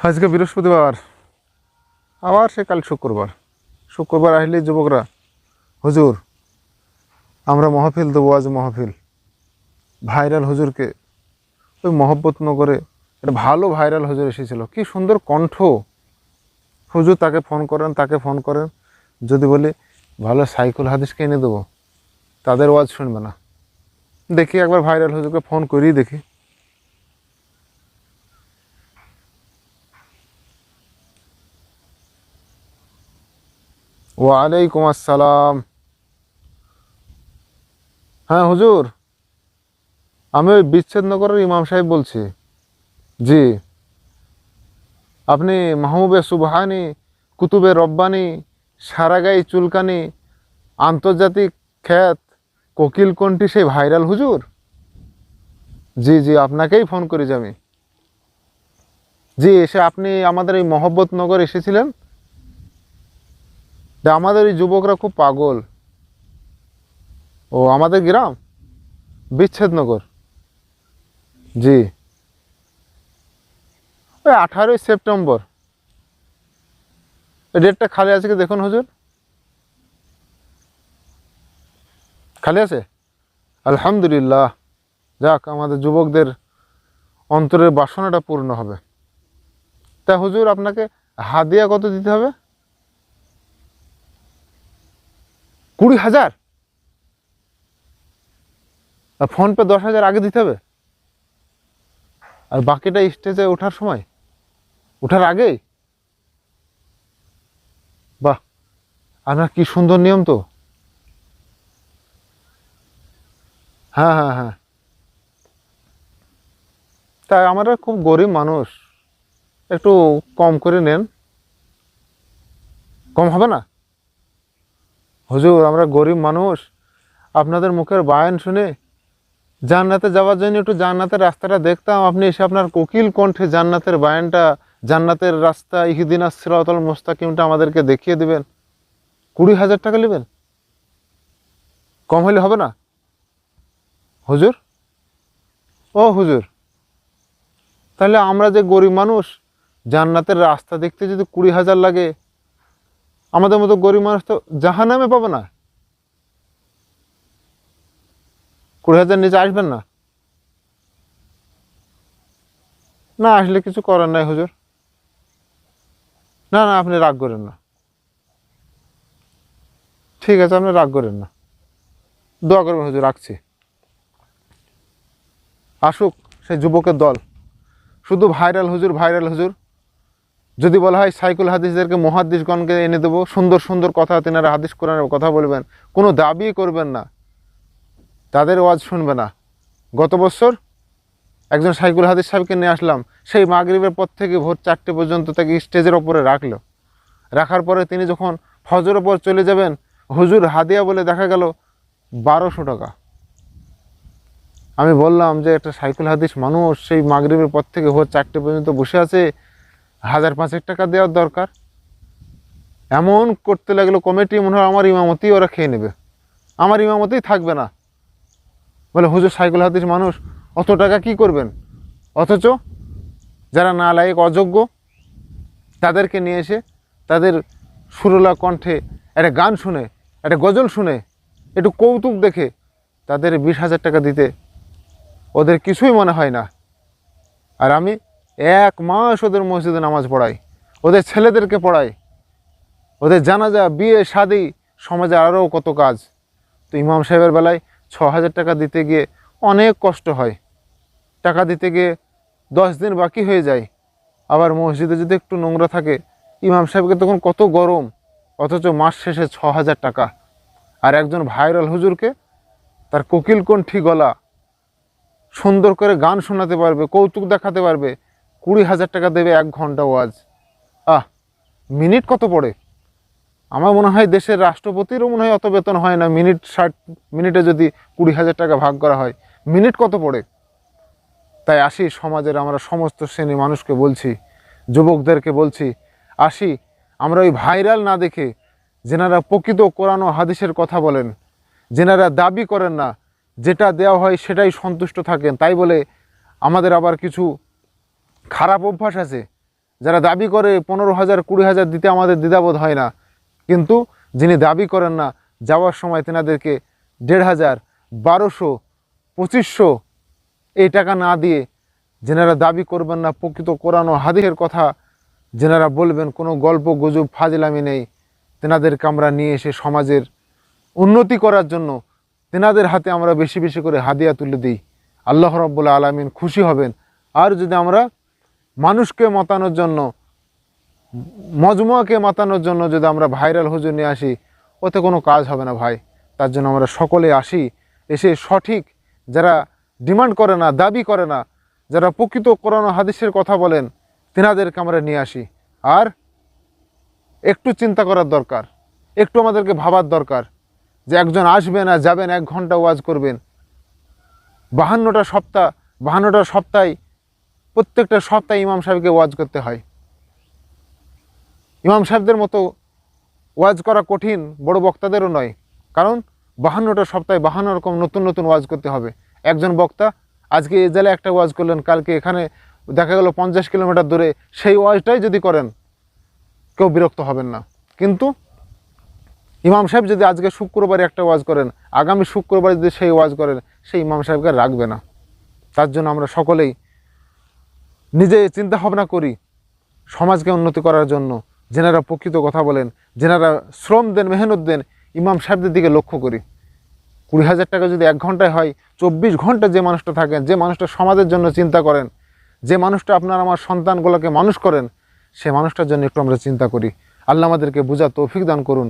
আজকে বৃহস্পতিবার, আবার সে কাল শুক্রবার। শুক্রবার আসলে যুবকরা, হুজুর, আমরা মহফিল দেবো আজ মহফিল। ভাইরাল হুজুরকে, ওই মহব্বত নগরে একটা ভালো ভাইরাল হুজুর এসেছিল। কি সুন্দর কণ্ঠ। হুজুর তাকে ফোন করেন, তাকে ফোন করেন, যদি বলি, ভালো সাইকেল হাদিসকে এনে দেবো। তাদের ওয়াজ শুনবে না। দেখি একবার ভাইরাল হুজুরকে ফোন করেই দেখি। ওয়ালাইকুম আসসালাম। হ্যাঁ হুজুর। আমি ওই বিচ্ছেদনগরের ইমাম সাহেব বলছি। জি। আপনি মাহবুবে সুবহানি, কুতুবে রব্বানি, সারাগাই চুলকানি, আন্তর্জাতিক খ্যাত কোকিল কোনটি সেই ভাইরাল হুজুর? জি জি, আপনাকেই ফোন করেছি আমি। জি, এসে আপনি আমাদের এই মহব্বত নগর এসেছিলেন? আমাদের এই যুবকরা খুব পাগল। ও, আমাদের গ্রাম? বিচ্ছেদনগর। জি। ওই আঠারোই সেপ্টেম্বর। ডেটটা খালি আছে কি দেখুন হুজুর? খালি আছে? আলহামদুলিল্লাহ। যাক, আমাদের যুবকদের অন্তরের বাসনাটা পূর্ণ হবে। তা হুজুর, আপনাকে হাদিয়া কত দিতে হবে? কুড়ি হাজার? আর ফোনপে দশ হাজার আগে দিতে হবে? আর বাকিটা স্টেজে ওঠার সময়? ওঠার আগেই? বাহ আপনার কি সুন্দর নিয়ম তো। হ্যাঁ হ্যাঁ হ্যাঁ। তাই আমরা খুব গরিব মানুষ, একটু কম করে নেন। কম হবে না? হুজুর, আমরা গরিব মানুষ। আপনাদের মুখের বায়ান শুনে জান্নাতে যাওয়ার জন্য একটু জান্নাতের রাস্তাটা দেখতাম। আপনি এসে আপনার কোকিল কণ্ঠে জান্নাতের বায়নটা, জান্নাতের রাস্তা, ইহিদিন সিরাতল মোস্তাকিমটা আমাদেরকে দেখিয়ে দেবেন। কুড়ি হাজার টাকা নেবেন? কম হলে হবে না? হুজুর? ও হুজুর, তাহলে আমরা যে গরিব মানুষ, জান্নাতের রাস্তা দেখতে যদি কুড়ি হাজার লাগে আমাদের মতো গরিব মানুষ তো জাহান্নামে পাবে না। কুড়ি হাজার নিচে আসবেন না। না, আসলে কিছু করার নাই হুজুর। না না, আপনি রাগ করেন না। ঠিক আছে, আপনি রাগ করেন না। দোয়া করবেন হুজুর, রাখছি। আসুক, সেই যুবকের দল। শুধু ভাইরাল হুজুর ভাইরাল হুজুর। যদি বলা হয় সাইকুল হাদিসদেরকে মহাদিসগণকে এনে দেবো, সুন্দর সুন্দর কথা তেনারা হাদিস কোরআনের কথা বলবেন, কোনো দাবি করবেন না, তাদের ওয়াজ শুনবে না। গত বছর একজন সাইকুল হাদিস সাহেবকে নিয়ে আসলাম, সেই মাগরিবের পর থেকে ভোর চারটে পর্যন্ত তাকে স্টেজের ওপরে রাখল। রাখার পরে তিনি যখন ফজর ওপর চলে যাবেন, হুজুর হাদিয়া বলে দেখা গেল বারোশো টাকা। আমি বললাম যে, একটা সাইকেল হাদিস মানুষ সেই মাগরিবের পর থেকে ভোর চারটে পর্যন্ত বসে আছে হাজার পাঁচেক টাকা দেওয়ার দরকার। এমন করতে লাগল কমিটি, মনে হয় আমার ইমামতি ওরা খেয়ে নেবে। আমার ইমামতেই থাকবে না। বলে, হুজুর সাইকেল হাদিস মানুষ, অত টাকা কি করবেন? অথচ যারা না লায়ক অযোগ্য, তাদেরকে নিয়ে এসে তাদের সুরলা কণ্ঠে একটা গান শুনে, একটা গজল শুনে, একটু কৌতুক দেখে তাদের বিশ হাজার টাকা দিতে ওদের কিছুই মনে হয় না। আর আমি এক মাস ওদের মসজিদে নামাজ পড়াই ওদের ছেলেদেরকে পড়াই ওদের জানাজা, বিয়ে, শাদি, সমাজে আরও কত কাজ। তো ইমাম সাহেবের বেলায় ছ হাজার টাকা দিতে গিয়ে অনেক কষ্ট হয়। টাকা দিতে গিয়ে দশ দিন বাকি হয়ে যায়। আবার মসজিদে যদি একটু নোংরা থাকে, ইমাম সাহেবকে তখন কত গরম, অথচ মাস শেষে ছ হাজার টাকা। আর একজন ভাইরাল হুজুরকে তার কোকিল কণ্ঠী গলা সুন্দর করে গান শোনাতে পারবে, কৌতুক দেখাতে পারবে কুড়ি হাজার টাকা দেবে এক ঘণ্টা ওয়াজ। আহ, মিনিট কত পড়ে? আমার মনে হয় দেশের রাষ্ট্রপতিরও মনে হয় অত বেতন হয় না, মিনিট ষাট, মিনিটে যদি কুড়ি হাজার টাকা ভাগ করা হয়। মিনিট কত পড়ে? তাই আসি, সমাজের আমরা সমস্ত শ্রেণি মানুষকে বলছি, যুবকদেরকে বলছি, আসি, আমরা ওই ভাইরাল না দেখে যেনারা প্রকৃত কোরআন হাদিসের কথা বলেন, যেনারা দাবি করেন না, যেটা দেওয়া হয় সেটাই সন্তুষ্ট থাকেন, তাই বলে আমাদের আবার কিছু খারাপ অভ্যাস আছে। যারা দাবি করে পনেরো হাজার, কুড়ি হাজার দিতে আমাদের দ্বিধাবোধ হয় না। কিন্তু যিনি দাবি করেন না, যাওয়ার সময় তেনাদেরকে দেড় হাজার, বারোশো, পঁচিশশো এই টাকা না দিয়ে যেনারা দাবি করবেন না, প্রকৃত কোরআন ও কথা যেনারা বলবেন, কোনো গল্প, গুজব, ফাজলামি নেই। তেনাদেরকে আমরা নিয়ে এসে সমাজের উন্নতি করার জন্য তেনাদের হাতে আমরা বেশি বেশি করে হাদিয়া তুলে দিই। আল্লাহ রব্বুল্লা আলমিন খুশি হবেন। আর যদি আমরা মানুষকে মতানোর জন্য, মজমুয়াকে মাতানোর জন্য যদি আমরা ভাইরাল হুজুর নিয়ে আসি, ওতে কোনো কাজ হবে না ভাই। তার জন্য আমরা সকলে আসি, এসে সঠিক যারা ডিমান্ড করে না, দাবি করে না, যারা প্রকৃত কোরআন হাদিসের কথা বলেন, তেনাদেরকে আমরা নিয়ে আসি। আর একটু চিন্তা করার দরকার, একটু আমাদেরকে ভাবার দরকার যে একজন আসবেন আর যাবেন, এক ঘণ্টা ওয়াজ করবেন। বাহান্নটা সপ্তাহ, বাহান্নটা সপ্তাহে প্রত্যেকটা সপ্তাহে ইমাম সাহেবকে ওয়াজ করতে হয়। ইমাম সাহেবদের মতো ওয়াজ করা কঠিন, বড় বক্তাদেরও নয়। কারণ বাহান্নটা সপ্তাহে বাহান্ন রকম নতুন নতুন ওয়াজ করতে হবে। একজন বক্তা, আজকে এ জেলায় একটা ওয়াজ করলেন, কালকে এখানে দেখা গেল পঞ্চাশ কিলোমিটার দূরে, সেই ওয়াজটাই যদি করেন, কেউ বিরক্ত হবেন না। কিন্তু ইমাম সাহেব যদি আজকে শুক্রবারে একটা ওয়াজ করেন, আগামী শুক্রবারে যদি সেই ওয়াজ করেন, সেই ইমাম সাহেবকে রাখবে না। তার জন্য আমরা সকলেই নিজে চিন্তা ভাবনা করি সমাজকে উন্নতি করার জন্য। যেনারা প্রকৃত কথা বলেন যেনারা শ্রম দেন, মেহনত দেন, ইমাম সাহেবদের দিকে লক্ষ্য করি। কুড়ি হাজার টাকা যদি এক ঘন্টায় হয়, চব্বিশ ঘণ্টা যে মানুষটা থাকেন, যে মানুষটা সমাজের জন্য চিন্তা করেন, যে মানুষটা আপনার আমার সন্তানগুলোকে মানুষ করেন, সে মানুষটার জন্য একটু আমরা চিন্তা করি। আল্লাহ আমাদেরকে বোঝা তৌফিক দান করুন।